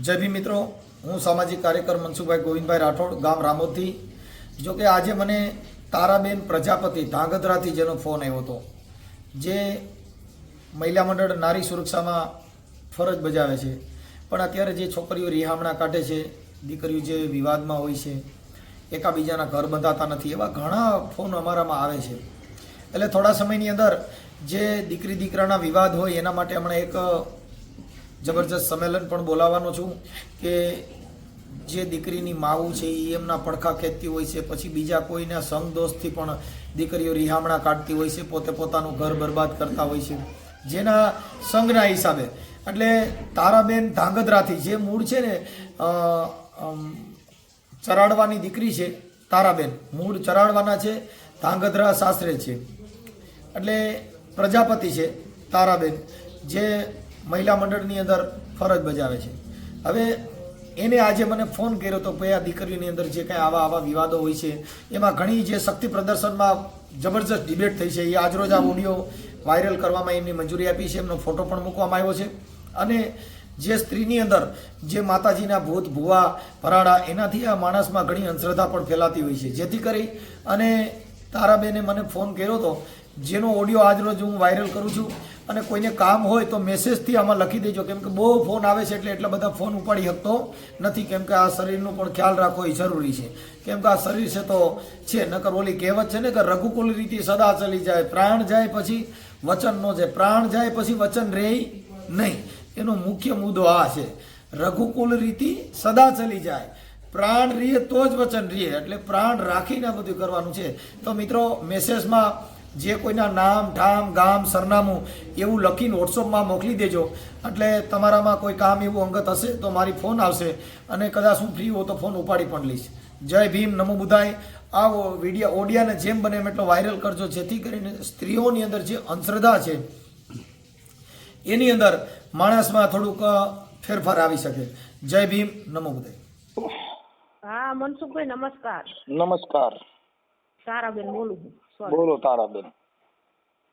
જય ભીમ મિત્રો, હું સામાજિક કાર્યકર મનસુખભાઈ ગોવિંદભાઈ રાઠોડ, ગામ રામોદથી. જો કે આજે મને તારાબેન પ્રજાપતિ ધાંગધ્રાથી જેનો ફોન આવ્યો હતો, જે મહિલા મંડળ નારી સુરક્ષામાં ફરજ બજાવે છે. પણ અત્યારે જે છોકરીઓ રિહામણા કાઢે છે, દીકરીઓ જે વિવાદમાં હોય છે, એકાબીજાના ઘર બંધાતા નથી, એવા ઘણા ફોન અમારામાં આવે છે. એટલે થોડા સમયની અંદર જે દીકરી દીકરાના વિવાદ હોય, એના માટે હમણાં એક જબરજસ્ત સંમેલન પણ બોલાવવાનો છું કે જે દીકરીની માવું છે એ એમના પડખા ખેંચતી હોય છે, પછી બીજા કોઈના સંગ દોસ્તથી પણ દીકરીઓ રિહામણા કાઢતી હોય છે, પોતે પોતાનું ઘર બરબાદ કરતા હોય છે. જેના સંઘના હિસાબે. એટલે તારાબેન ધાંગધ્રાથી જે મૂળ છે ને ચરાડવાની દીકરી છે, તારાબેન, મૂળ ચરાડવાના છે, ધાંગધ્રા સાસરે છે. એટલે પ્રજાપતિ છે તારાબેન, જે મહિલા મંડળની અંદર ફરજ બજાવે છે. હવે એને આજે મને ફોન કર્યો તો ભાઈ આ દીકરીની અંદર જે કાંઈ આવા આવા વિવાદો હોય છે, એમાં ઘણી જે શક્તિ પ્રદર્શનમાં જબરજસ્ત ડિબેટ થઈ છે. એ આજરોજ આ ઓડિયો વાયરલ કરવામાં એમની મંજૂરી આપી છે. એમનો ફોટો પણ મૂકવામાં આવ્યો છે. અને જે સ્ત્રીની અંદર જે માતાજીના ભૂત, ભુવા, ભરાડા, એનાથી આ માણસમાં ઘણી અંધશ્રદ્ધા પણ ફેલાતી હોય છે. જેથી કરી અને તારાબેને મને ફોન કર્યો હતો જેનો ઓડિયો આજરોજ હું વાયરલ કરું છું અને કોઈને કામ હોય તો મેસેજથી આમાં લખી દેજો. કેમ કે બહુ ફોન આવે છે એટલે એટલા બધા ફોન ઉપાડી શકતો નથી. કેમ કે આ શરીરનો પણ ખ્યાલ રાખવો એ જરૂરી છે. કેમ કે આ શરીર છે તો છે, નકર ઓલી કહેવત છે ને કે રઘુકુલ રીતિ સદા ચલી જાય. પ્રાણ જાય પછી વચન ન જાય. પ્રાણ જાય પછી વચન રહે નહીં. એનો મુખ્ય મુદ્દો આ છે. રઘુકુલ રીતિ સદા ચલી જાય. પ્રાણ રીએ તો જ વચન રીએ. એટલે પ્રાણ રાખીને બધું કરવાનું છે. તો મિત્રો મેસેજમાં જે કોઈના નામ ઠામ ગામ સરનામું એવું લખીને વોટ્સઅપમાં મોકલી દેજો. એટલે તમારામાં કોઈ કામ એવું અંગત હશે તો મારી ફોન આવશે અને કદાચ હું ફ્રી હો તો ફોન ઉપાડી પણ લઈશ. જય ભીમ નમો બુધાય. આ વીડિયો ઓડિયાને જેમ બને એમ એટલો વાયરલ કરજો જેથી કરીને સ્ત્રીઓની અંદર જે અંધશ્રદ્ધા છે એની અંદર માણસમાં થોડુંક ફેરફાર આવી શકે. જય ભીમ નમો બુધાય. હા મનસુખભાઈ નમસ્કાર. નમસ્કાર. તારાબેન બોલું છું. બોલો તારાબેન.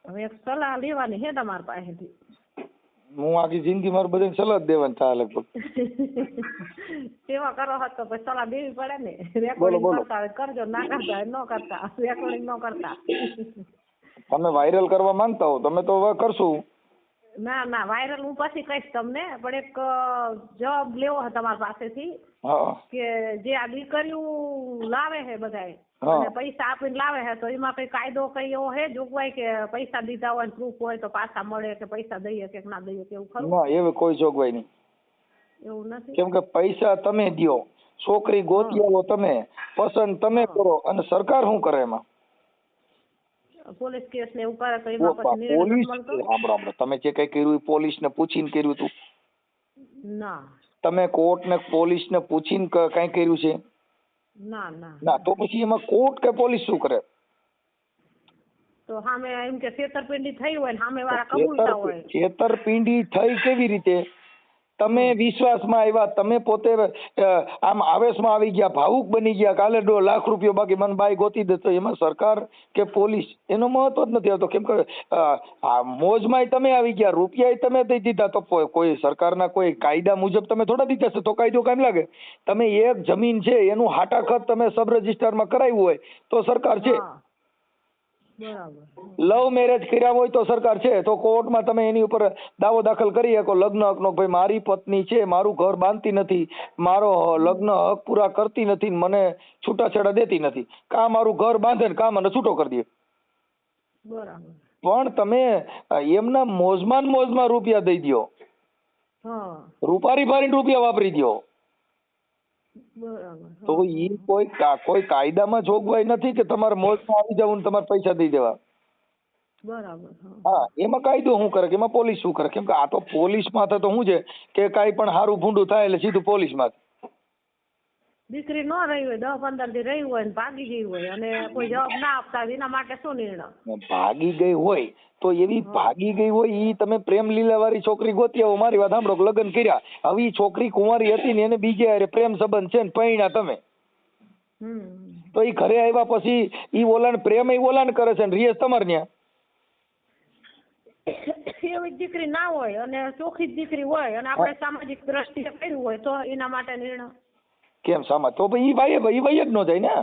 હવે એક સલાહ લેવાની હે તમારી પાસેથી. હું આખી જિંદગી મારું બધાને સલાહ દેવાની થાય લગભગ. સેવા કરો હતો તો પછી સલાહ દેવી પડે ને. રેકોર્ડિંગ કરતા હોય કરજો. ના કરતા હોય ન કરતા. રેકોર્ડિંગ ન કરતા. તમે વાયરલ કરવા માંગતા હો તમે તો હવે કરશું. ના ના વાયરલ હું પછી કહીશ તમને પણ એક જવાબ લેવો હતો તમારી પાસેથી કે જે આ દીકરીઓ લાવે છે હા. અને પૈસા આપીને લાવે છે તો એમાં કઈ કાયદો કઈ એવો હે જોગવાઈ કે પૈસા દીધા હોય પ્રૂફ હોય તો પાછા મળે કે પૈસા દઈએ કે ના દઈએ કે એવું ખરું? ના એવી કોઈ જોગવાઈ નહીં. એવું નથી? કેમ કે પૈસા તમે દ્યો. છોકરી ગોતી આવો તમે. પસંદ તમે કરો. અને સરકાર શું કરે એમાં? પોલીસ કેસ ને એવું કરે તો એમાં પછી પોલીસ સાંભળો તમે જે કઈ કર્યું પોલીસ ને પૂછીને કર્યું હતું. ના. તમે કોર્ટ ને પોલીસ ને પૂછીને કઈ કર્યું છે? ના ના. ના તો પછી એમાં કોર્ટ કે પોલીસ શું કરે? તો સામે એમ કે છેતરપિંડી થઈ હોય ને સામે વાળા કબૂલતા હોય. છેતરપિંડી થઈ કેવી રીતે? તમે વિશ્વાસમાં આવ્યા તમે પોતે આમ આવેશમાં આવી ગયા ભાવુક બની ગયા કાલે દો લાખ રૂપિયો બાકી મને બાઈ ગોતી દેતો એમાં સરકાર કે પોલીસ? એનો મહત્વ જ નથી આવતો. કેમ કે આ મોજમાંય તમે આવી ગયા રૂપિયાય તમે દઈ દીધા. તો કોઈ સરકારના કોઈ કાયદા મુજબ તમે થોડા દીધા છે? તો કાયદો કેમ લાગે. તમે એક જમીન છે એનું હાટાખત તમે સબ રજિસ્ટરમાં કરાવ્યું હોય તો સરકાર છે. લવ મેરેજ કર્યા હોય તો સરકાર છે તો કોર્ટમાં તમે એની ઉપર દાવો દાખલ કરી શકો. લગ્ન હકનો ભાઈ મારી પત્ની છે મારું ઘર બાંધતી નથી મારો લગ્ન હક પૂરા કરતી નથી ને મને છૂટાછેડા દેતી નથી. કા મારું ઘર બાંધે ને કા મને છૂટો કરી દે. બરાબર. પણ તમે એમના મોજમાં મોજમાં રૂપિયા દઈ દો રૂપારી ફારીને રૂપિયા વાપરી દ્યો. બરાબર તો ઈ કોઈ કોઈ કાયદામાં જોગવાઈ નથી કે તમારે મોલમાં આવી જવું ને તમારે પૈસા દઈ દેવા. બરાબર હા. એમાં કાયદો શું કરે? કે એમાં પોલીસ શું કરે? કેમ કે આ તો પોલીસ માથે તો શું છે? કે કાંઈ પણ સારું ભૂંડું થાય એટલે સીધું પોલીસમાં દીકરી નો રહી હોય દસ પંદર દી રહી હોય ને ભાગી ગઈ હોય અને કોઈ જવાબ ના આપતા હોય એના માટે શું નિર્ણય? ભાગી ગઈ હોય તો એવી ભાગી ગઈ હોય ઈ તમે પ્રેમ લીલા વાળી છોકરી ગોતી આવો મારી વાત સાંભળો લગ્ન કર્યા હવે ઈ છોકરી કુંવારી હતી ને એને બીજે અરે પ્રેમ સંબંધ છે ને પૈણા તમે. તો ઈ ઘરે આવ્યા પછી ઈ ઓલાને પ્રેમ ઈ ઓલાને કરે છે ને રિયસ તમાર ત્યાં એવી દીકરી ના હોય અને ચોખ્ખી જ દીકરી હોય અને આપણે સામાજિક દ્રષ્ટિએ કર્યું હોય તો એના માટે નિર્ણય? કેમ સામા? તો ભાઈ ઈ ભાઈ ઈ ભાઈ જ નો જાય ને.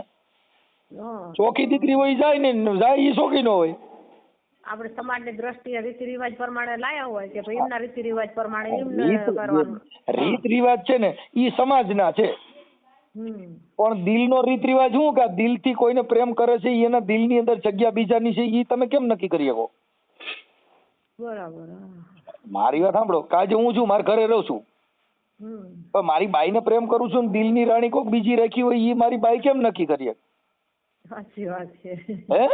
ચોખી દીકરી હોય જાય ને જાય ઈ ચોખી નો હોય. આપણે સમાજની દ્રષ્ટિએ રીતિ રિવાજ પ્રમાણે લાયા હોય કે ભાઈ એમના રીતિ રિવાજ પ્રમાણે એમને કરવાનું. રીત રિવાજ છે ને ઈ સમાજના છે. પણ પણ દિલનો રીત રિવાજ શું કે આ દિલથી કોઈને પ્રેમ કરે છે એના એના દિલની અંદર જગ્યા બીજાની છે ઈ તમે કેમ નક્કી કરી શકો? બરાબર મારી વાત સાંભળો. કાજે હું છું મારા ઘરે રહું છું. પણ મારી બાઈને પ્રેમ કરું છું ને દિલની રાણી કોક બીજી રાખી હોય એ મારી બાઈ કેમ નક્કી કરીએ સાચી વાત છે. હે?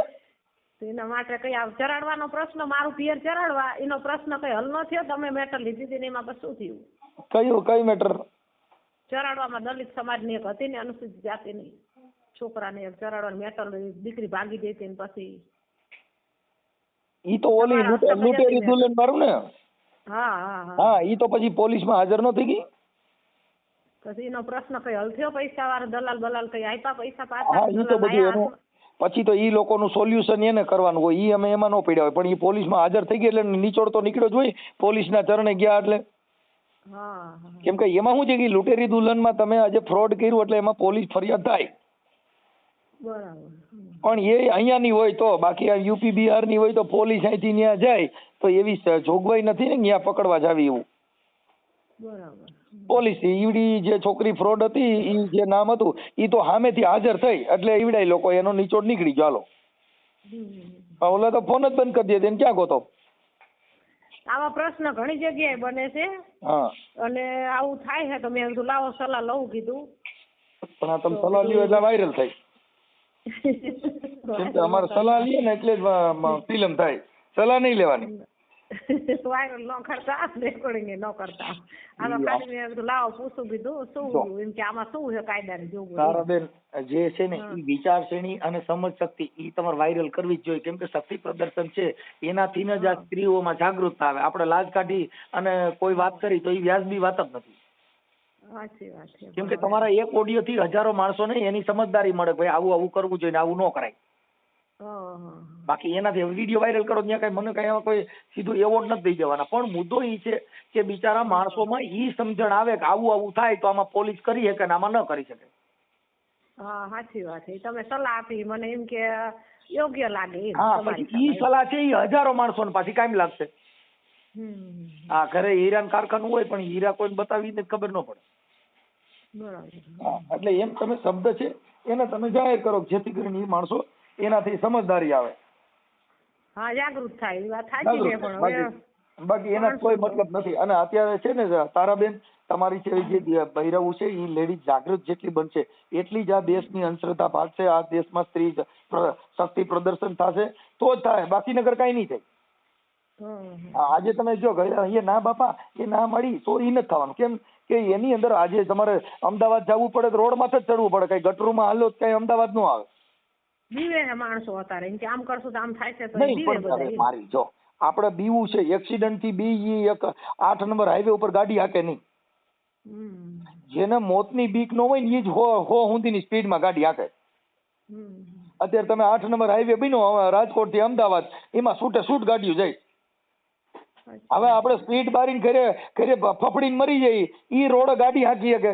એના માટે કઈ આ ચરાડવાનો પ્રશ્ન મારું પિયર ચરાડવા એનો પ્રશ્ન કઈ હલ ન થયો? તમે મેટર લીધી હતી ને એમાં પછી શું થયું? કયું કઈ મેટર? ચરાડવામાં દલિત સમાજની એક હતી ને અનુસૂચિત જાતિની. છોકરાને એક ચરાડવાની મેટર દીકરી ભાગી જતી ને પછી. ઈ તો ઓલી લૂટેરી સમજ દુલ્હન મારું ને? હા હા ઈ તો પછી પોલીસમાં હાજર નો થઈ ગઈ? પછી એનો પ્રશ્ન કઈ હલ થયો પૈસા વાળા દલાલ બલાલ કઈ આપ્યા પૈસા હા ઈ તો બધું એનું પછી તો ઈ લોકોનું સોલ્યુશન એને કરવાનું હોય. ઈ અમે એમાં ન પડ્યા હોય. પણ ઈ પોલીસમાં હાજર થઈ ગઈ એટલે નીચોડ તો નીકળ્યો જ હોય. પોલીસના ચરણે ગયા એટલે. કેમ કે એમાં શું છે કે લૂંટેરી દુલ્હનમાં તમે આજે ફ્રોડ કર્યું એટલે એમાં પોલીસ ફરિયાદ થાય. બરાબર. પણ એ અહીંયાની હોય તો બાકી આ યુપી બિહારની હોય તો પોલીસ અહીંથી ત્યાં જાય. તો એવી જોગવાઈ નથી ને ત્યાં પકડવા જાવી એવું. પોલીસ ઈવડી જે છોકરી ફ્રોડ હતી ઈ જે નામ હતું ઈ તો સામેથી હાજર થઈ એટલે ઈવડાય લોકો એનો નીચોડ નીકળી ગયો હાલો. ઓલા તો ફોન જ બંધ કરી દે એને ક્યાં ગોતો? આવા પ્રશ્ન ઘણી જગ્યાએ બને છે. હા. અને આવું થાય છે તો મેં કીધું લાવો સલાહ લઉં કીધું. પણ આ તમે સલાહ લ્યો એટલે વાયરલ થાય. કેમ કે અમારે સલાહ લઈએ ને એટલે જ ફિલ્મ થાય. સલાહ નહીં લેવાની. વાયરલ ન કરતા રેકોર્ડિંગ ન કરતા. આ ખાલી મેં કીધું લાવો પૂછું કીધું શું એમ કે આમાં શું છે કાયદાની જોગવાઈ તારાબેન જે છે ને વિચાર શ્રેણી અને સમજ શક્તિ ઈ તમારે વાયરલ કરવી જ જોઈએ. કેમ કે શક્તિ પ્રદર્શન છે એનાથી જ આ સ્ત્રીઓમાં જાગૃતતા આવે. આપણે લાજ કાઢી અને કોઈ વાત કરી તો એ વ્યાજબી વાત જ નથી. કેમ કે તમારા એક ઓડિયો થી હજારો માણસો ને એની સમજદારી મળે ભાઈ આવું આવું કરવું જોઈએ ને આવું ન કરાય. બાકી એનાથી વીડિયો વાયરલ કરો ત્યાં કઈ મને કઈ કોઈ સીધું એવોર્ડ નથી દઈ દેવાના. પણ મુદ્દો ઈ છે કે બિચારા માણસોમાં ઈ સમજણ આવે કે આવું આવું થાય તો આમાં પોલીસ કરી શકે ને આમાં ન કરી શકે. હા સાચી વાત છે. તમે સલાહ આપી મને એમ કે યોગ્ય લાગે હા પછી ઈ સલાહ. છે ઈ હજારો માણસોને પાછી કાયમ લાગશે. હા ઘરે હીરાનું કારખાનું હોય પણ હીરા કોઈને બતાવીને ખબર ન પડે. બરાબર. એટલે એમ તમે શબ્દ છે એને તમે જાહેર કરો જેથી કરીને એ માણસો એનાથી સમજદારી આવે. હા જાગૃત થાય એ વાત સાચી છે પણ થાય. બાકી એના કોઈ મતલબ નથી. અને અત્યારે છે ને તારાબેન તમારી છે જે ભૈરવું છે એ લેડી જાગૃત જેટલી બનશે એટલી જ આ દેશની અંધશ્રદ્ધા ભાગશે આ દેશમાં સ્ત્રી શક્તિ પ્રદર્શન થશે તો જ થાય. બાકી નગર કાંઈ નહીં થાય. આજે તમે જો ગયા અહીંયા ના બાપા એ ના મળી તો એ નથી થવાનું. કેમ કે એની અંદર આજે તમારે અમદાવાદ જવું પડે તો રોડ માથે જ ચડવું પડે. કઈ ગટરમાં હાલો જ કઈ અમદાવાદ નો આવે. બીવે માણસો અત્યારે કે આમ કરશું તો આમ થાય છે તો નહીં બીવે પણ હવે બધા મારી જો આપણે બીવું છે એક્સિડન્ટથી બી ઈ એક આઠ નંબર હાઈવે ઉપર ગાડી હાકે નહીં. હમ. જેને મોતની બીક ન હોય ને એ જ હો હો સુધીની સ્પીડમાં ગાડી હાકે. હમ. અત્યારે તમે આઠ નંબર હાઈવે બન્યો રાજકોટથી અમદાવાદ એમાં છૂટે છૂટ ગાડીઓ જાય. હવે આપણે સ્પીડ બારીને ઘરે ઘરે ફફડીને મરી જઈએ ઈ રોડ ગાડી હાકી શકે.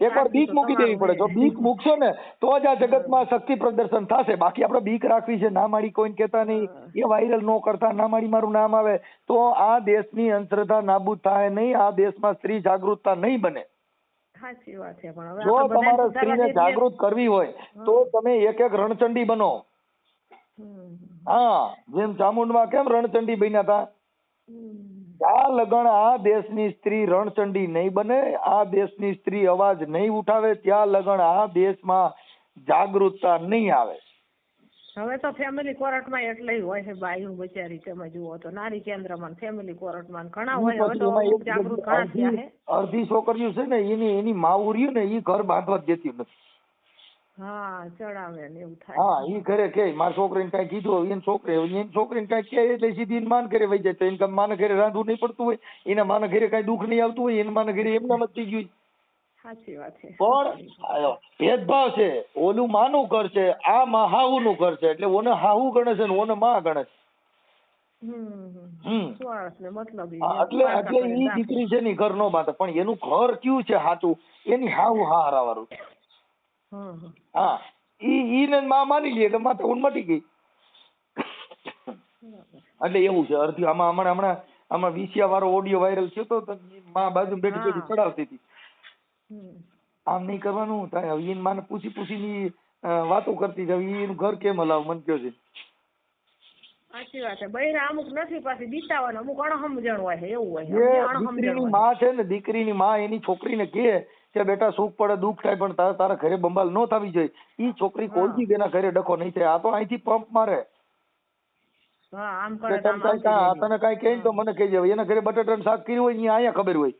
એકવાર બીક મૂકી દેવી પડે. જો બીક મૂકશો ને તો જ આ જગતમાં શક્તિ પ્રદર્શન થશે. બાકી આપણે બીક રાખવી છે. ના માડી કોઈને કહેતા નહીં. એ વાયરલ ન કરતા. ના માડી મારું નામ આવે. તો આ દેશની અંધશ્રદ્ધા નાબૂદ થાય નહીં. આ દેશમાં સ્ત્રી જાગૃતતા નહીં બને. જો તમારે સ્ત્રીને જાગૃત કરવી હોય તો તમે એક એક રણચંડી બનો. હા. જેમ ચામુંડમાં કેમ રણચંડી બન્યા હતા. આ લગણ આ દેશની સ્ત્રી રણચંડી નહીં બને આ દેશની સ્ત્રી અવાજ નહીં ઉઠાવે ત્યાં લગણ આ દેશમાં જાગૃતતા નહીં આવે. હવે તો ફેમિલી કોર્ટમાં એટલે હોય છે બાયું બચારી તમે જુઓ તો નારી કેન્દ્રમાં ફેમિલી કોર્ટમાં ઘણા હોય હવે તો જાગૃત ઘણા થયા છે. અડધી છોકરીઓ છે ને એની એની માવું રહ્યું ને એ ઘર બાંધવા જ દેતી નથી. હા ચડાવે ને એવું થાય. હા ઈ ઘરે કે મારી છોકરીને કઈ કીધું હોય એની એની છોકરીને કઈ કહે એટલે સીધી માન ઘરે વહી જાય. તો એને માને ઘરે રાંધવું નહીં પડતું હોય એના માને ઘરે કઈ દુઃખ નહીં આવતું હોય એના માને ઘરે એમના જ થઈ ગયું સાચી વાત છે. પણ ભેદભાવ છે. ઓલું માનું ઘર છે આ માં હાહુનું ઘર છે. એટલે ઓને હાહુ ગણે છે ને ઓને માં ગણે છે. ને એટલે એટલે એ દીકરી છે ને ઘર નો માતા પણ એનું ઘર કયું છે સાચું? એની હાવ હા હારાવાળું હા ઈ ઈ ને માં માની લે એટલે માથે ઊંડ મટી ગઈ. એટલે એવું છે અર્ધી આમાં હમણાં હમણાં આમાં વિસિયા વાળો ઓડિયો વાયરલ થયો તો માં બાજુ બેઠી બેઠી ચડાવતી હતી. આમ નહીં કરવાનું તારે હવે ઈને માને પૂછી પૂછી ની વાતો કરતી હવે એનું ઘર કેમ હલાવ મન કયો છે. સાચી વાત છે બૈરા અમુક નથી પાછી બીતાવાના અમુક અણસમજણ હોય છે એવું હોય છે. જે અમુક અણસમજણ દીકરીની હોય. માં છે ને દીકરીની માં એની છોકરીને કહે કે બેટા સુખ પડે દુઃખ થાય પણ તારા તારા ઘરે બંબાલ ન થવી જોઈએ. ઈ છોકરી કોઈ દી બેના ઘરે ડખો નહીં થાય. આ તો અહીંથી પંપ મારે. કે તને કાંઈ તને કાંઈ કહે તો મને કહેજે. એના ઘરે બટાટાનું શાક કર્યું હોય ને અહીંયા ખબર હોય.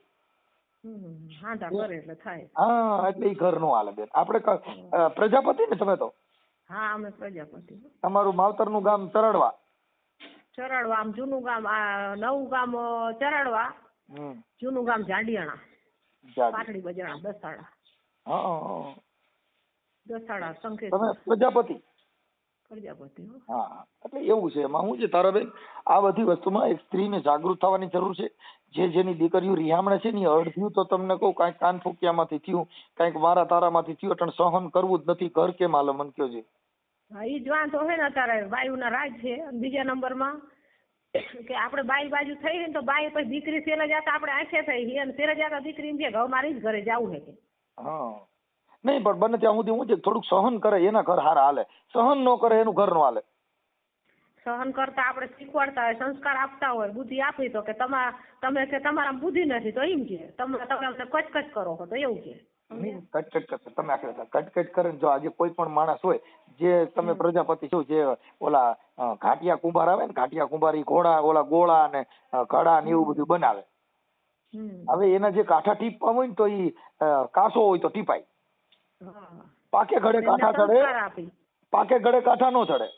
હા એટલે ઈ ઘર નો હાલે બેન. આપણે પ્રજાપતિ ને તમે તો? હા અમે પ્રજાપતિ. તમારું માવતરનું ગામ ચરડવા. ચરાડવા આમ જૂનું ગામ આ નવું ગામ ચરડવા. જૂનું ગામ જાડિયાણા. જાડી. પાટડી બજાણા દસાડા. હા. દસાડા સંકેત તમે પ્રજાપતિ? પ્રજાપતિ હા. હા. એટલે એવું છે એમાં. શું છે તારાબેન આ બધી વસ્તુમાં એક સ્ત્રીને જાગૃત થવાની જરૂર છે. જે જેની દીકરીઓ રિહામણે છે ને અડધ્યું તો તમને કહું કાંઈક કાન ફૂક્યામાંથી થયું કાંઈક મારા તારામાંથી થયું એટલે સહન કરવું જ નથી. ઘર કેમ હાલે મન કયો છે હા ઈ જ વાંધો છે ને અત્યારે વાયુના રાજ છે બીજા નંબરમાં કે આપણે બાઈ બાજુ થઈ ને તો બાઈ પછી દીકરી સેલે જાતા આપણે આંખે થઈ છે અને સેલે જાતા દીકરી છે ઘઉં મારી જ ઘરે જવું કે. હા. નહીં પણ બને ત્યાં સુધી હું છે થોડુંક સહન કરે એના ઘર હારા હાલે. સહન ન કરે એનું ઘર નો હાલે. સહન કરતા આપણે શીખવાડતા હોય સંસ્કાર આપતા હોય બુદ્ધિ આપી તો કે તમા તમે કે તમારા બુદ્ધિ નથી તો એમ કે તમે તમે અમને કચકચ કરો તો એવું કે. કટકટ કરશે. તમે આખરે કટકટ કરે જો આજે કોઈ પણ માણસ હોય જે તમે પ્રજાપતિ છો જે ઓલા ઘાટિયા કુંભાર આવે ને ઘાટિયા કુંભાર ઈ ઘોડા ઓલા ગોળા ને અ, ઘડા ને એવું બધું બનાવે. હવે એના જે કાંઠા ટીપવા હોય ને તો ઈ કાસો હોય તો ટીપાય. પાકે ઘડે કાંઠા ચડે પાકે ઘડે કાંઠા નો ચડે.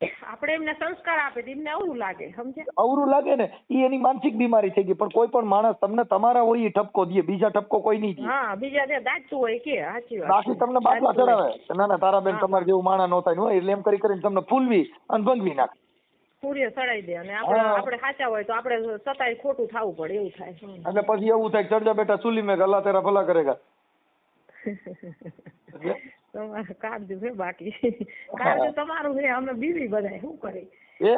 આપણે એમને સંસ્કાર આપી તો એમને અવરું લાગે સમજે અવરું લાગે ને એ એની માનસિક બીમારી થઈ ગઈ પણ કોઈ પણ માણસ તમને તમારા હોય એ ઠપકો દે બીજા ઠપકો કોઈ નહીં દે. હા બીજા જે દાચતું હોય કે સાચી વાત. બાકી તમને બાટલા ચડાવે. ના ના તારા બેન તમારે જેવું માણા નો થાય ને હોય એટલે એમ કરી કરીને તમને ફૂલવી અને ભંગવી નાખે. સૂર્ય સડાઈ દે અને આપણે આપણે સાચા હોય તો આપણે સતાય ખોટું થવું પડે એવું થાય. અને એટલે પછી એવું થાય ચડજા બેટા ચૂલી મેં અલ્લાહ તેરા ભલા કરેગા. તમારે કાળજું છે બાકી. કાળજું તમારું છે અમે બીવી બધાય શું કરે? એ?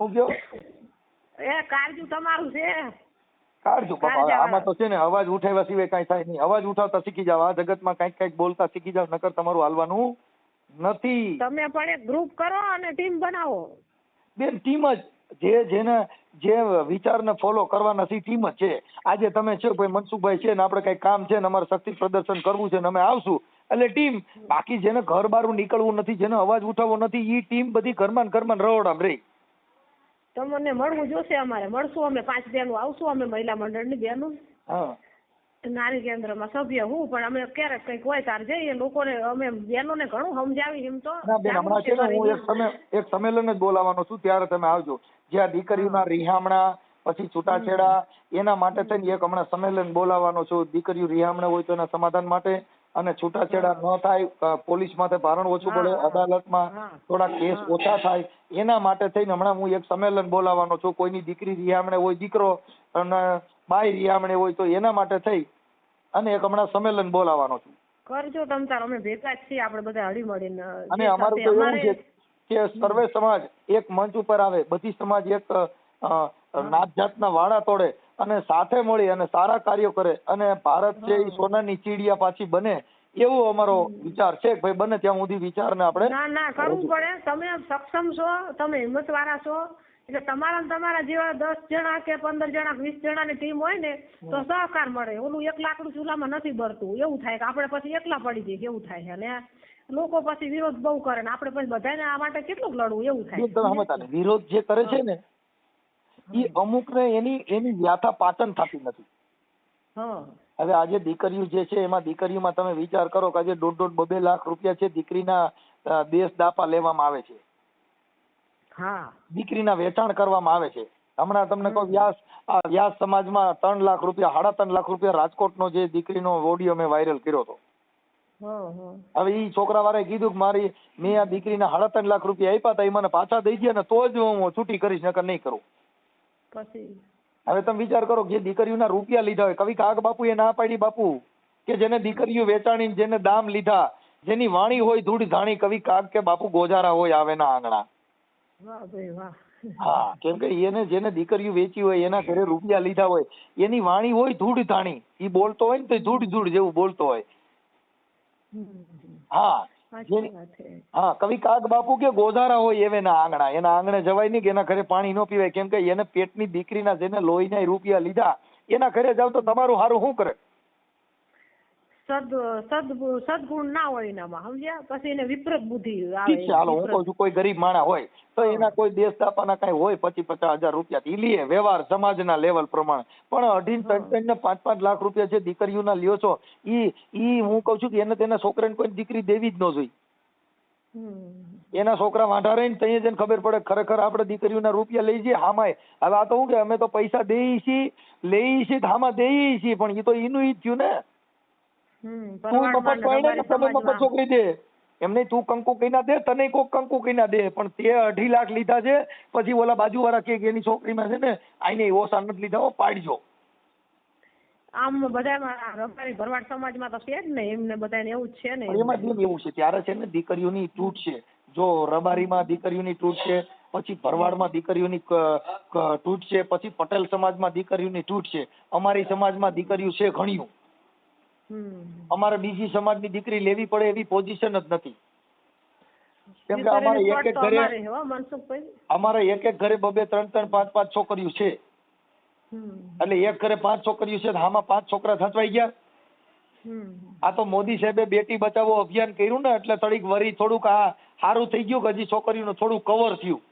હું કયો? એ કાળજુ તમારું છે. કાળજુ બાપા આમાં તો છે ને અવાજ ઉઠાવ્યા સિવાય કાંઈ થાય નહીં. અવાજ ઉઠાવતા શીખી જાવ આ જગતમાં કાંઈક કાંઈક બોલતા શીખી જાવ નકર તમારું હાલવાનું નથી. તમે પણ એક ગ્રુપ કરો અને ટીમ બનાવો. બેન ટીમ જ. જે જેને જે વિચારને ફોલો કરવાના નથી ટીમ જ છે. આજે તમે છો ભાઈ મનસુખભાઈ છે ને આપણે કઈ કામ છે ને અમારે શક્તિ પ્રદર્શન કરવું છે ને અમે આવશું. એટલે ટીમ બાકી જેને ઘર બારું નીકળવું નથી જેને અવાજ ઉઠાવવો નથી એ ટીમ બધી ઘરમાં ને ઘરમાં રવડામ રહી તમને મળવું જોશે અમારે. મળશું અમે પાંચ બહેનો આવશું અમે મહિલા મંડળની બહેનો હા. નારી કેન્દ્રમાં સભ્ય હું પણ અમે ક્યારેક કંઈક હોય તાર જઈએ લોકોને અમે બહેનોને ઘણું સમજાવી એમ તો ના બેન હમણાં છે ને હું એક એક સંમેલન જ બોલાવવાનો છું ત્યારે તમે આવજો. જ્યાં દીકરીઓના રિહામણા પછી છૂટાછેડા એના માટે થઈને એક હમણાં સંમેલન બોલાવવાનો છું. દીકરીઓ રિહામણા હોય તો એના સમાધાન માટે અને છૂટાછેડા ન થાય પોલીસ માથે ભારણ ઓછું પડે. અદાલતમાં થોડા કેસ ઓછા થાય. એના માટે થઈને હમણાં હું એક સંમેલન બોલાવવાનો છું. કોઈની દીકરી રિહામણે હોય દીકરો અને બાઈ રિહામણે હોય તો એના માટે થઈ અને એક હમણાં સંમેલન બોલાવવાનો છું. કરજો તમ તાર અમે ભેગા છીએ આપણે બધા હળી મળીને અને અમારું તો એવું છે કે સર્વે સમાજ એક મંચ ઉપર આવે બધી સમાજ એક નાત જાતના વાળા તોડે અને સાથે મળી અને સારા કાર્યો કરે અને ભારત છે એ સોનાની ચીડિયા પાછી બને એવો અમારો વિચાર છે કે ભાઈ બને ત્યાં સુધી વિચારને આપણે ના ના કરવું પડે. તમે સક્ષમ છો તમે હિંમત વાળા છો. એટલે તમારા તમારા જેવા દસ જણા કે પંદર જણા વીસ જણાની ટીમ હોય ને તો સહકાર મળે. ઓલું એક લાકડું ચૂલામાં નથી બળતું એવું થાય કે આપણે પછી એકલા પડી જઈએ એવું થાય અને લોકો પછી વિરોધ બહુ કરે ને આપણે પછી બધાને આ માટે કેટલું લડવું એવું થાય વિરોધ જે કરે છે ને એ અમુક ને એની એની વ્યાથા પાચન થતી નથી. હા. હવે આજે દીકરીઓ જે છે એમાં દીકરીઓમાં તમે વિચાર કરો કે આજે દોઢ દોઢ બબે લાખ રૂપિયા છે દીકરીના દેશ દાપા લેવામાં આવે છે. હા દીકરીના વેચાણ કરવામાં આવે છે. હમણાં તમને કહું વ્યાસ આ વ્યાસ સમાજમાં ત્રણ લાખ રૂપિયા સાડા ત્રણ લાખ રૂપિયા રાજકોટનો જે દીકરીનો ઓડિયો મેં વાયરલ કર્યો હતો. હવે એ છોકરા વાળાએ કીધું કે મારી મેં આ દીકરીના સાડા ત્રણ લાખ રૂપિયા આપ્યા હતા એ મને પાછા દઈ ગયા ને તો જ હું છૂટી કરીશ નકર નહીં કરું. પછી? હવે તમે વિચાર કરો કે જે દીકરીઓના રૂપિયા લીધા હોય કવિ કાગ બાપુ એ ના પાડી બાપુ કે જેને દીકરીઓ વેચાણી જેને દામ લીધા જેની વાણી હોય ધૂળ ધાણી કવિ કાગ કે બાપુ ગોજારા હોય આવે ના આંગણા. હા કેમ કે એને જેને દીકરીઓ વેચી હોય એના ઘરે રૂપિયા લીધા હોય એની વાણી હોય ધૂળ ધાણી. ઈ બોલતો હોય ને તો ધૂળ ધૂળ જેવું બોલતો હોય. હા હા કવિ કાગ બાપુ કે ગોધારા હોય એવે ના આંગણા એના આંગણે જવાય નહીં કે એના ઘરે પાણી ન પીવાય કેમ કે એને પેટની દીકરીના જેને લોહીના રૂપિયા લીધા એના ઘરે જાવ તો તમારું હારું શું કરે? સદ સદ સદગુણ ના હોય એનામાં સમજ્યા? પછી એને વિપરીત બુદ્ધિ આવે ઠીક છે હાલો હું કહું છું કોઈ ગરીબ માણા હોય તો એના કોઈ દેશ દાપાના કઈ હોય પચીસ પચાસ હજાર રૂપિયા થી લીએ વ્યવહાર સમાજના લેવલ પ્રમાણે. પણ અઢી ત્રણ ત્રણ ને પાંચ પાંચ લાખ રૂપિયા જે દીકરીઓના લ્યો છો ઈ ઈ હું કહું છું કે એને તેના છોકરાને કોઈ દીકરી દેવી જ ન જોઈ એના છોકરા વાંઢા રહીને તઈએ જઈને ખબર પડે ખરેખર આપણે દીકરીઓના રૂપિયા લઈ જઈએ હામાય હવે આ તો હું કે અમે તો પૈસા દઈએ છીએ લઈએ છીએ હામાં દઈએ છીએ પણ એ તો એનું ઈ જ થયું ને. તું મફત પરણે ને તમે મફત છોકરી દે. એમ નહીં તું કંકુ કઈના દે તને કોક કંકુ કઈના દે. પણ તે અઢી લાખ લીધા છે પછી ઓલા બાજુવાળા કે એની છોકરીમાં છે ને આઈને ઓછા નથી લીધા હો પાડજો. આમ બધામાં રબારી ભરવાડ સમાજમાં તો છે જ ને એમને બધાને એવું જ છે ને એમાં એવું છે? ત્યારે છે ને દીકરીઓની તૂટ છે. જો રબારીમાં દીકરીઓની તૂટ છે પછી ભરવાડમાં દીકરીઓની તૂટ છે પછી પટેલ સમાજમાં દીકરીઓની તૂટ છે. અમારી સમાજમાં દીકરીઓ છે ઘણીયું હમ. અમારે બીજી સમાજની દીકરી લેવી પડે એવી પોઝિશન જ નથી. કેમ કે અમારે એક એક ઘરે અમારે એક એક ઘરે બબે ત્રણ ત્રણ પાંચ પાંચ છોકરીઓ છે. એટલે એક ઘરે પાંચ છોકરીઓ છે આમાં પાંચ છોકરા થચવાઈ ગયા. આ તો મોદી સાહેબે બેટી બચાવો અભિયાન કર્યું ને એટલે થોડીક વરી થોડુંક આ સારું થઈ ગયું કે હજી છોકરીઓનું થોડું કવર થયું.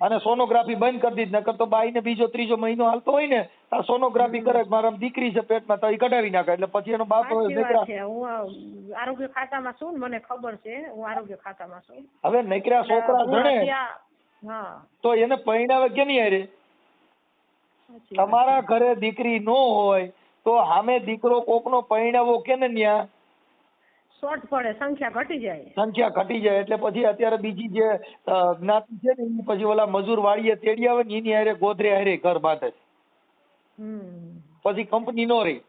અને સોનોગ્રાફી બંધ કરી દીધી નકર તો બાઈને બીજો ત્રીજો મહિનો હાલતો હોય ને તો સોનોગ્રાફી કરે મારા દીકરી છે પેટમાં તો એ કઢાવી નાખે એટલે પછી એનો બાપ દીકરા હું આરોગ્ય ખાતામાં છું મને ખબર છે હું આરોગ્ય ખાતામાં છું. હવે નકરા છોકરા જણે તો એને પરણાવે કે નહીં અરે તમારા ઘરે દીકરી નો હોય તો સામે દીકરો કોકનો પરિણાવો કે ને ન્યા? શોર્ટ પડે સંખ્યા ઘટી જાય. સંખ્યા ઘટી જાય એટલે પછી અત્યારે બીજી જે જ્ઞાતિ છે ને ઈ પછી ઓલા મજૂર વાળીએ તેડી આવે ને એની હારે ગોધરે હારે ઘર બાંધે પછી કંપની નો રહી.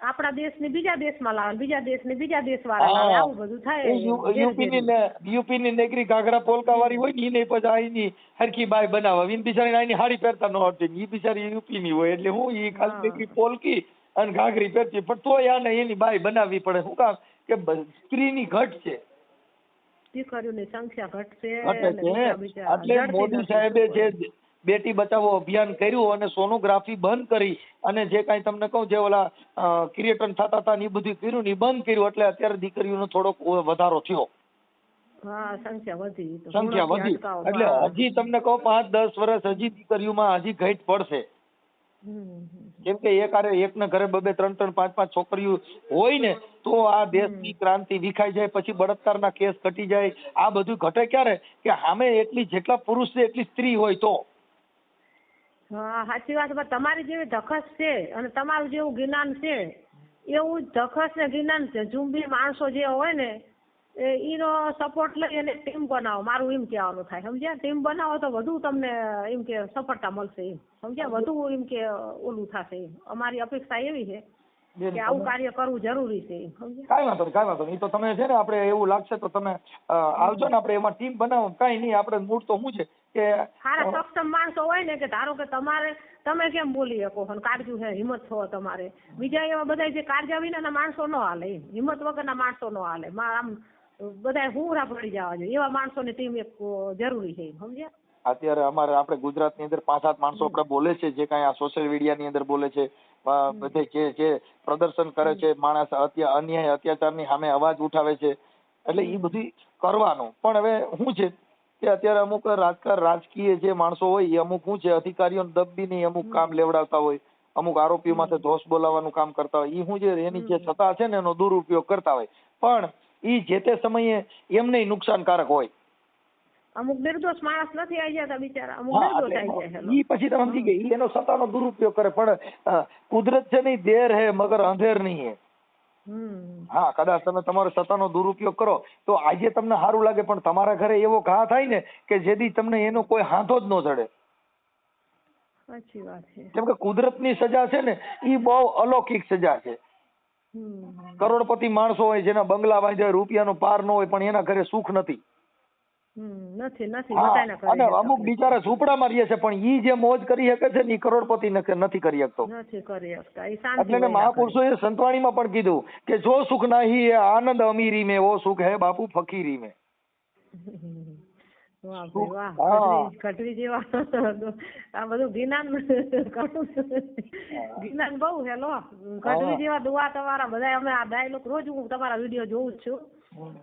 આપણા દેશની બીજા દેશમાં લાવે બીજા દેશની બીજા દેશ વાળા લાવે આવું બધું થાય. યુપી ની યુપી ની નેગરી ઘાઘરા પોલકા વાળી હોય ને એને પછી આઈની હરખી બાય બનાવે. ઈન બિચારી આઈની હાડી પહેરતા ન આવડતી એ બિચારી યુપી ની હોય એટલે હું ઈ ખાલી નેગરી પોલકી અને ઘાઘરી પહેરતી પણ તોય આને એની બાય બનાવવી પડે. શું કામ? કે સ્ત્રીની ઘટ છે. દીકરીઓની સંખ્યા ઘટશે એટલે મોદી સાહેબે જે બેટી બચાવો અભિયાન કર્યું અને સોનોગ્રાફી બંધ કરી અને જે કાંઈ તમને કહું જે ઓલા ક્રિએટન થતા હતા ને એ બધું કર્યું ને બંધ કર્યું એટલે અત્યારે દીકરીઓનો થોડોક વધારો થયો. સંખ્યા વધી. એટલે હજી તમને કહો પાંચ દસ વર્ષ હજી દીકરીઓમાં હજી ઘટ પડશે. કેમ કે એક આરે એક ને ઘરે બબે ત્રણ ત્રણ પાંચ પાંચ છોકરીઓ હોય ને તો આ દેશની ક્રાંતિ વિખાઈ જાય પછી બળાત્કારના કેસ ઘટી જાય. આ બધું ઘટે ક્યારે? કે સામે એટલી જેટલા પુરુષ છે એટલી સ્ત્રી હોય તો. હા સાચી વાત પણ તમારી જેવી ધખસ છે અને તમારું જેવું જ્ઞાન છે એવું ધખસ ને જ્ઞાન છે. જુંબી માણસો જે હોય ને એ ઈનો સપોર્ટ લઈ અને ટીમ બનાવો. મારું એમ કહેવાનું થાય સમજ્યા? ટીમ બનાવો તો વધુ તમને એમ કે સફળતા મળશે એમ. સમજ્યા? વધુ એમ કે ઓલું થશે એમ. અમારી અપેક્ષા એવી છે કે આવું કાર્ય કરવું જરૂરી છે કાંઈ વાંધો નહીં કાંઈ વાંધો નહીં. તો તમે છે ને આપણે એવું લાગશે તો તમે આવજો ને આપણે એમાં ટીમ બનાવો. કાંઈ નહીં આપણે મૂળ તો શું છે કે સારા સક્ષમ માણસો હોય ને કે ધારો કે તમારે તમે કેમ બોલી શકો અને કાળજુ છે હિંમત છો તમારે. બીજા એવા બધા જે કાળજા વિનાના માણસો ન હાલે હિંમત વગરના માણસો ન હાલે. મા- આમ બધા હુંરા પડી જવા જોઈએ. એવા માણસોની ટીમ એક જરૂરી છે સમજ્યા? અત્યારે અમારે આપણે ગુજરાતની અંદર પાંચ સાત માણસો આપણે બોલે છે જે કાંઈ આ સોશિયલ મીડિયાની અંદર બોલે છે બધે જે જે પ્રદર્શન કરે છે માણસ અત્યા અન્યાય અત્યાચારની સામે અવાજ ઉઠાવે છે. એટલે એ બધી કરવાનું. પણ હવે શું છે કે અત્યારે અમુક રાજકાર રાજકીય જે માણસો હોય એ અમુક શું છે અધિકારીઓને દબીને અમુક કામ લેવડાવતા હોય. અમુક આરોપીઓ માથે દોષ બોલાવવાનું કામ કરતા હોય. એ શું છે એની જે સત્તા છે ને એનો દુરુપયોગ કરતા હોય. પણ એ જે તે સમયે એમને નુકસાનકારક હોય. અમુક નિર્દોષ માણસ નથી આવી જતા બિચારા અમુક નિર્દોષ આવી જાય ઈ પછી તમે સમજી ગયા ઈ એનો સત્તાનો દુરુપયોગ કરે પણ કુદરત છે નહીં દેર હે મગર અંધેર નહીં હે. હા કદાચ તમે તમારો સત્તાનો દુરુપયોગ કરો તો આજે તમને સારું લાગે પણ તમારા ઘરે એવો ઘા થાય ને કે જેથી તમને એનો કોઈ હાથો જ ન ચડે સાચી વાત છે. કેમ કે કુદરતની સજા છે ને એ બહુ અલૌકિક સજા છે. કરોડપતિ માણસો હોય જેના બંગલા બાંધ્યા હોય રૂપિયાનો પાર ન હોય પણ એના ઘરે સુખ નથી. અને અમુક. બિચારા ઝૂંપડામાં રહે છે પણ ઈ જે મોજ કરી શકે છે ને એ કરોડપતિ નથી કરી શકતો. નથી કરી શકતા એ સંતવાણી એટલે મહાપુરુષોએ સંતવાણીમાં પણ કીધું કે જો સુખ નાહી એ આનંદ અમીરી મેં વો સુખ હે બાપુ ફકીરી મેં. કટરી જેવા. આ બધું જ્ઞાન જ્ઞાન બહુ છે લો. કટરી જેવા દુઆ તમારા બધા અમે આ ડાયલોગ રોજ હું તમારા વીડિયો જોઉં જ છું.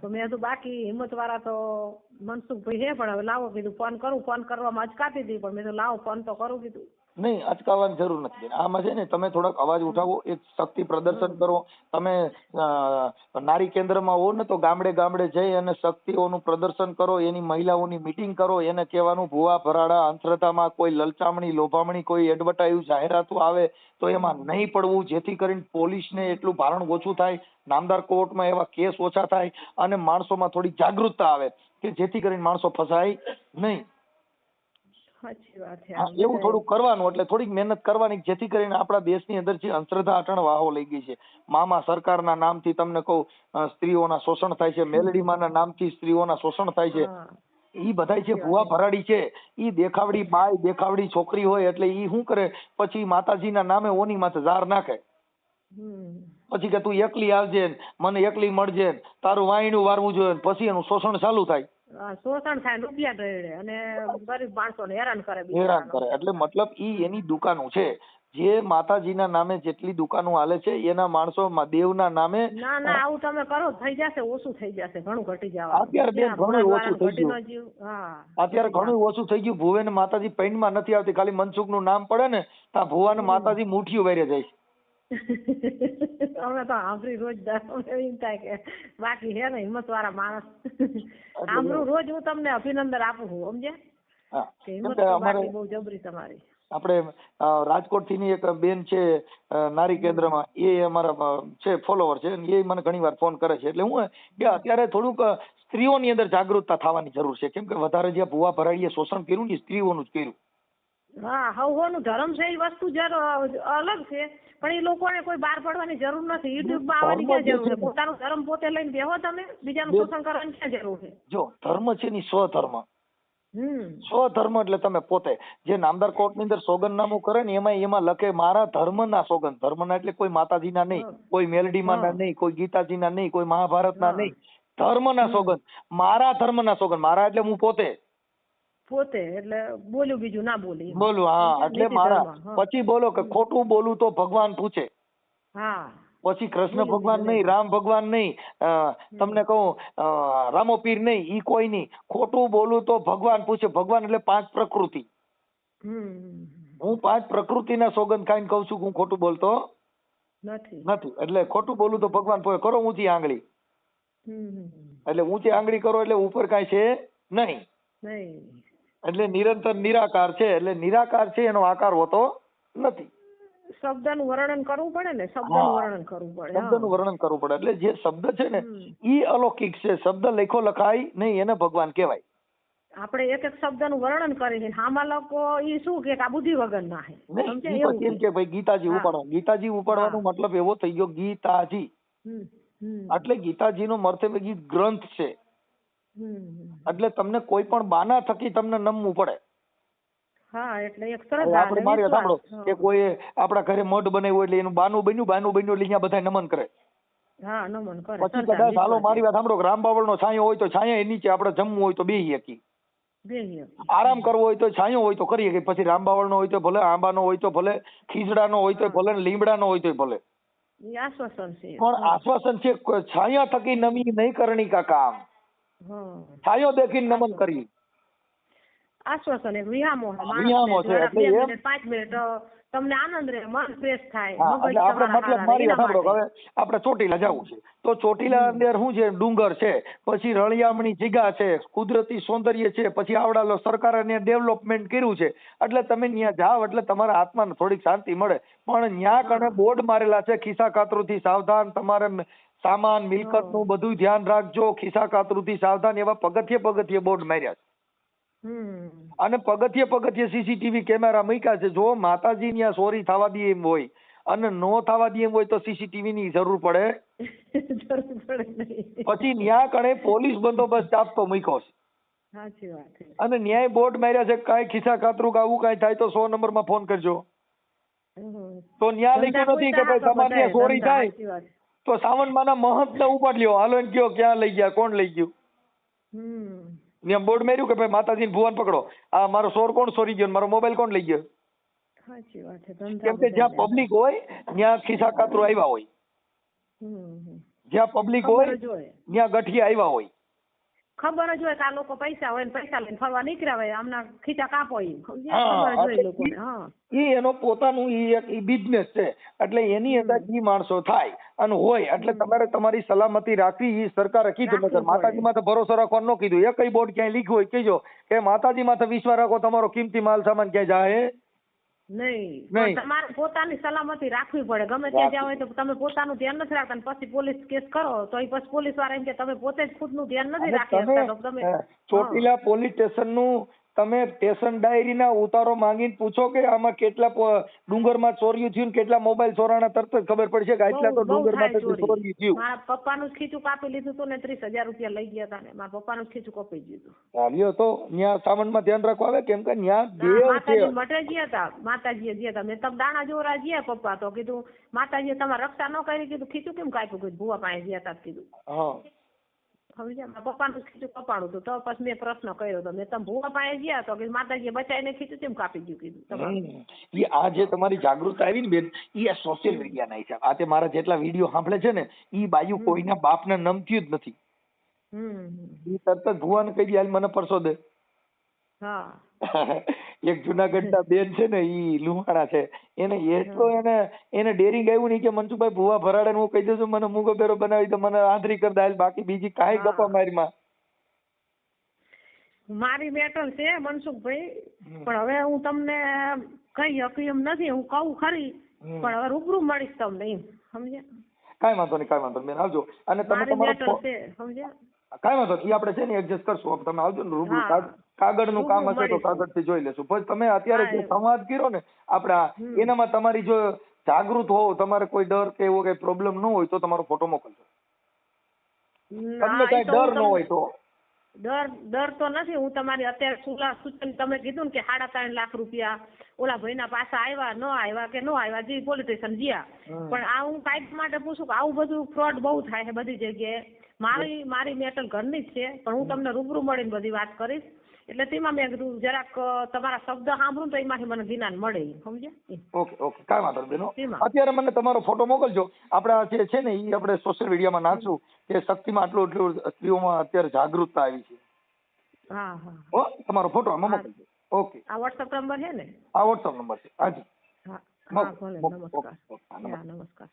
તો મેં તો બાકી હિંમત વાળા તો મનસુખભાઈ હે પણ હવે લાવો. કીધું ફોન કરું. ફોન કરવામાં અચકાતી હતી પણ મેં તો લાવો ફોન તો કરું. કીધું નહીં, અટકાવવાની જરૂર નથી. આમાં છે ને, તમે થોડાક અવાજ ઉઠાવો, એક શક્તિ પ્રદર્શન કરો તમે નારી કેન્દ્રમાં હો ને તો ગામડે ગામડે જઈ અને શક્તિઓનું પ્રદર્શન કરો, એની મહિલાઓની મિટિંગ કરો, એને કહેવાનું, ભૂવા ભરાડા અંતરતામાં કોઈ લલચામણી, લોભામણી, કોઈ એડવર્ટાઇઝ જાહેરાતો આવે તો એમાં નહીં પડવું, જેથી કરીને પોલીસને એટલું ભારણ ઓછું થાય, નામદાર કોર્ટમાં એવા કેસ ઓછા થાય અને માણસોમાં થોડી જાગૃતતા આવે, કે જેથી કરીને માણસો ફસાય નહીં એવું થોડું કરવાનું એટલે થોડીક મહેનત કરવાની જેથી કરીને આપણા દેશની અંદર જે અંધશ્રદ્ધા અટણ વાહો લઈ ગઈ છે. મામા સરકારના નામથી તમને કહું સ્ત્રીઓના શોષણ થાય છે મેલડીમાના નામથી સ્ત્રીઓના શોષણ થાય છે. ઈ બધાય જે ભુવા ભરાડી છે ઈ દેખાવડી બાય દેખાવડી છોકરી હોય એટલે ઈ શું કરે? પછી માતાજીના નામે ઓની માથે ઝાર નાખે. પછી કે તું એકલી આવજે મને એકલી મળજે તારું વાયણું વારવું જોઈએ પછી એનું શોષણ ચાલુ થાય. શોષણ થાય રૂપિયા ઢળે અને ગરીબ માણસોને હેરાન કરે હેરાન કરે. એટલે મતલબ ઈ એની દુકાનો છે. જે માતાજીના નામે જેટલી દુકાનો હાલે છે એના માણસો દેવના નામે ના ના આવું તમે કરો થઈ જશે ઓછું થઈ જશે ઘણું ઘટી જવા અત્યારે બેન ઘણું ઓછું થઈ ગયું. અત્યારે ઘણું ઓછું થઈ ગયું. ભુવે માતાજી પૈણમાં નથી આવતી. ખાલી મનસુખનું નામ પડે ને ત્યાં ભુવા માતાજી મુઠીઓ વેરે જાય. અમે તો સાંભળી રોજ એમ થાય કે બાકી હે ને હિંમત વાળા માણસ સાંભળું રોજ હું તમને અભિનંદન આપું છું સમજે કે હિંમત બાકી બહુ જબરી તમારી. આપણે રાજકોટથી એક બેન છે નારી કેન્દ્રમાં એ અમારા છે ફોલોવર છે એ મને ઘણી વાર ફોન કરે છે. એટલે હું કે અત્યારે થોડુંક સ્ત્રીઓની અંદર જાગૃતતા થવાની જરૂર છે. કેમ કે વધારે જે ભુવા ભરાડીએ શોષણ કર્યું ને સ્ત્રીઓનું જ કર્યું. હા હવનું ધર્મ છે એ વસ્તુ અલગ છે પણ એ લોકોને કોઈ બહાર પડવાની જરૂર નથી. યુટ્યુબમાં આવવાની ક્યાં જરૂર છે? પોતાનો ધર્મ પોતે લઈને બેહો તમે બીજાનું શોષણ કરવાની ક્યાં જરૂર છે? જો ધર્મ છે ની સ્વધર્મ. સ્વધર્મ એટલે તમે પોતે જે નામદાર કોર્ટની અંદર સોગંદનામું કરે ને એમાં એમાં લખે મારા ધર્મના સોગંદ. ધર્મના એટલે કોઈ માતાજીના નહીં હા. કોઈ મેલડીમાના ના નહીં કોઈ ગીતાજીના નહીં કોઈ મહાભારતના હા. નહીં. ધર્મના સોગંદ. મારા ધર્મના સોગંદ. મારા એટલે હું પોતે. પોતે એટલે બોલ્યું બીજું ના બોલી બોલું હા એટલે મારા પછી બોલો કે ખોટું બોલું તો ભગવાન પૂછે. હા. પછી કૃષ્ણ ભગવાન નહીં રામ ભગવાન નહીં તમને કહું રામોપીર નહીં ઈ કોઈ નહીં. ખોટું બોલું તો ભગવાન પૂછે ભગવાન એટલે પાંચ પ્રકૃતિ. હું પાંચ પ્રકૃતિના સોગંદ ખાઈને કહું છું હું ખોટું બોલતો નથી. નથી. એટલે ખોટું બોલું તો ભગવાન પૂછે કરો ઊંચી આંગળી. એટલે ઊંચી આંગળી કરો એટલે ઉપર કાંઈ છે નહીં. નહીં. એટલે નિરંતર નિરાકાર છે એટલે નિરાકાર છે એનો આકાર હોતો નથી. શબ્દનું વર્ણન કરવું પડે ને શબ્દનું વર્ણન કરવું પડે શબ્દનું વર્ણન કરવું પડે. એટલે જે શબ્દ છે ને ઈ અલૌકિક છે. શબ્દ લેખો લખાય નહીં એને ભગવાન કહેવાય. આપણે એક એક શબ્દનું વર્ણન કરીએ આમાં લોકો ઈ શું કે આ બુદ્ધિ વગર ના હે. એમ કે. ભાઈ ગીતાજી હા. ઉપાડો ગીતાજી ઉપાડવાનો મતલબ એવો થઈ ગયો ગીતાજી. એટલે ગીતાજી ગીતાજીનો મર્તવ્ય ગીત ગ્રંથ છે. એટલે તમને કોઈ પણ બાના થકી તમને નમવું પડે. હા એટલે એક હવે આપણે મારી સાંભળો કે કોઈ આપણા ઘરે મઢ બનાવ્યું એટલે એનું બાનું બન્યું બાનું બન્યું એટલે અહીંયા બધા નમન કરે. હા નમન કરે પછી કદાચ હાલો મારી વાત સાંભળો કે રામબાવળ નો છાંયો હોય તો છાંયા નીચે આપણે જમવું હોય તો બેહી હકી આરામ કરવો હોય તો છાંયો હોય તો કરીએ શકીએ પછી રામબાવળ નો હોય તો ભલે આંબા નો હોય તો ભલે ખીજડાનો હોય તો ભલે લીમડા નો હોય તો ભલે. આશ્વાસન છે. પણ આશ્વાસન છે છાંયા થકી નમી નહીં કરણી કા કામ. છાયો દેખીને નમન કરી. આશ્વાસન એક વિહામો વિહામો છે, એટલે પાંચ મિનિટ તમને આનંદ રહે મન ફ્રેશ થાય આપણે મતલબ મારી સાંભળો હવે આપણે ચોટીલા જવું છે. તો ચોટીલા અંદર શું છે? ડુંગર છે પછી રળિયામણી જીગા છે કુદરતી સૌંદર્ય છે પછી આવડા સરકારે ત્યાં ડેવલપમેન્ટ કર્યું છે. એટલે તમે ત્યાં જાઓ એટલે તમારા આત્માને થોડીક શાંતિ મળે. પણ ત્યાં કણે બોર્ડ મારેલા છે ખિસ્સા કાતરુથી સાવધાન તમારે સામાન મિલકતનું બધું ધ્યાન રાખજો ખિસ્સા કાતરુથી સાવધાન એવા પગથિયે પગથિયે બોર્ડ માર્યા છે. અને પગથિયે પગથિયે સીસીટીવી કેમેરા મૂક્યા છે. જો માતાજી ત્યાં ચોરી થવા દે એમ હોય અને નો થવા દે એમ હોય તો સીસીટીવી ની જરૂર પડે. પછી ન્યા કણે પોલીસ બંદોબસ્ત આપતો મૂક્યો છે. સાચી વાત અને ન્યાય બોર્ડ માર્યા છે કાંઈ ખિસ્સા કાતરું આવું કાંઈ થાય તો સો નંબરમાં ફોન કરજો. તો ન્યા લખ્યું નથી કે ભાઈ તમારે ચોરી થાય. તો સાવન માના મહંત ને ઉપાડ લ્યો હાલો એને કયો ક્યાં લઈ ગયા? કોણ લઈ ગયું? ત્યાં બોર્ડ માર્યું કે ભાઈ માતાજીને ભુવન પકડો. આ મારો સોર કોણ સોરી ગયો ને મારો મોબાઈલ કોણ લઈ ગયો? કેમ કે જ્યાં પબ્લિક હોય ત્યાં ખિસ્સા કાતરો આવ્યા હોય. જ્યાં પબ્લિક હોય હોય. ત્યાં ગઠિયા આવ્યા હોય. ખબર જ હોય કે આ લોકો પૈસા હોય ને પૈસા લઈને ફરવા નીકળ્યા હોય આમના ખીચા કાપો ઈ. હા, ખબર જ હોય લોકોને હા. ઈ એનો પોતાનું એ એક બિઝનેસ છે એટલે એની અંદર ઈ માણસો થાય અને હોય એટલે તમારે તમારી સલામતી રાખવી એ સરકારે કીધું રાખવી માતાજી માથે ભરોસો રાખવાનું ન કીધું. એકય બોર્ડ ક્યાંય લીખ્યું હોય કહેજો કે માતાજી માથે વિશ્વાસ રાખો તમારો કિંમતી માલ સામાન ક્યાંય જાય નહીં. તમારે પોતાની સલામતી રાખવી પડે. ગમે ત્યાં જાવ હોય તો તમે પોતાનું ધ્યાન નથી રાખતા પછી પોલીસ કેસ કરો. તો એ પછી પોલીસવાળા એમ કે તમે પોતે જ ખુદનું ધ્યાન નથી રાખી તમે શકતા. તો તમે ચોટીલા પોલીસ સ્ટેશનનું તમે સ્ટેશન ડાયરી ના ઉતારો માંગીને પૂછો કે આમાં કેટલા ડુંગરમાં ચોર્યું થયું ને કેટલા મોબાઈલ ચોરાણા તરત જ ખબર પડશે કે આટલા તો ડુંગરમાં ચોર્યું થયું. મારા પપ્પાનું ખીચું કાપી લીધું હતું ને ત્રીસ હજાર રૂપિયા લઈ ગયા હતા ને. મારા પપ્પાનું નું ખીચું કપાઈ ગયું હતું ચાલ્યો તો ન્યા સામાનમાં ધ્યાન રાખવા આવે કેમ કે ત્યાં દેવ છે. મટે ગયા હતા માતાજીએ ગયા હતા મેં તમે દાણા જોરા ગયા પપ્પા તો કીધું માતાજીએ તમારે રક્ષા ન કરી કીધું ખીચું કેમ કાપ્યું? કીધું ભૂવા પાસે ગયા હતા કીધું. હા. સમજ્યા? મારા પપ્પાનું ખીચું કપાણું હતું તો પછી મેં પ્રશ્ન કર્યો તો મેં તમે ભૂવા પાસે ગયા તો કે માતાજી બચાવીને ખીચું કેમ કાપી ગયું? કીધું. એ આ જે તમારી જાગૃતતા આવી ને બેન એ આ સોશિયલ મીડિયાના હિસાબ. આ તે મારા જેટલા વીડિયો સાંભળે છે ને એ બાજુ કોઈના બાપને નમતી જ નથી. હમ હમ. તરત જ ભૂવાને કહી દે મને પરસો દે. હા. એક જુનાગઢના બેન છે ને ઈ લુહાણા છે. એને એટલો એને એને ડેરિંગ આવ્યું નહીં કે મનસુખભાઈ ભૂવા ભરાડે હું કહી દઉં મને મૂગો બેરો બનાવી તો મને આંધરી કરી દે બાકી બીજી કાંઈ ગપા મારીમાં. મારી મેટલ છે મનસુખભાઈ પણ હવે હું તમને કઈ હકી નથી હું કહું ખરી પણ હવે રૂબરૂ મળીશ તમને એમ સમજ્યા? કાંઈ વાંધો નહીં કાંઈ વાંધો નહીં બેન આવજો. અને તમે તમારો સમજ્યા? કાંઈ વાંધો ઈ આપણે છે ને એડજસ્ટ કરશું. તમે આવજો ને રૂબરૂ. કાગળનું કામ હશે તો કાગળથી જોઈ લેશું. પછી તમે અત્યારે જે સંવાદ કર્યો ને આપણા એનામાં તમારી જો જાગૃત હોવ તમારે કોઈ ડર કે એવો કઈ પ્રોબ્લેમ ન હોય તો તમારો ફોટો મોકલજો. તમને કઈ ડર ન હોય તો. ડર ડર તો નથી. હું તમારી અત્યારે સુલા સૂચન તમે કીધું ને કે સાડા ત્રણ લાખ રૂપિયા ઓલા ભાઈના પાછા આવ્યા ન આવ્યા કે ન આવ્યા જે પોલિટિશિયન ગયા. પણ આ હું કાંઈક માટે પૂછું કે આવું બધું ફ્રોડ બહુ થાય છે બધી જગ્યાએ. મારી મારી મેટલ ઘરની જ છે પણ હું તમને રૂબરૂ મળીને બધી વાત કરીશ. એટલે તેમાં મેં કીધું જરાક તમારા શબ્દ સાંભળું તો એમાંથી મને જ્ઞાન મળે સમજ્યા? ઓકે ઓકે કાંઈ વાંધો બેનો. અત્યારે મને તમારો ફોટો મોકલજો. આપણા જે છે ને એ આપણે સોશિયલ મીડિયામાં નાખશું કે શક્તિમાં આટલું એટલું સ્ત્રીઓમાં અત્યારે જાગૃતતા આવી છે. હા હા તમારો ફોટો આમાં મોકલજો. ઓકે. આ વોટ્સઅપ નંબર છે ને? આ વોટ્સઅપ નંબર છે. હાજી. હા ભલે નમસ્કાર. નમસ્કાર.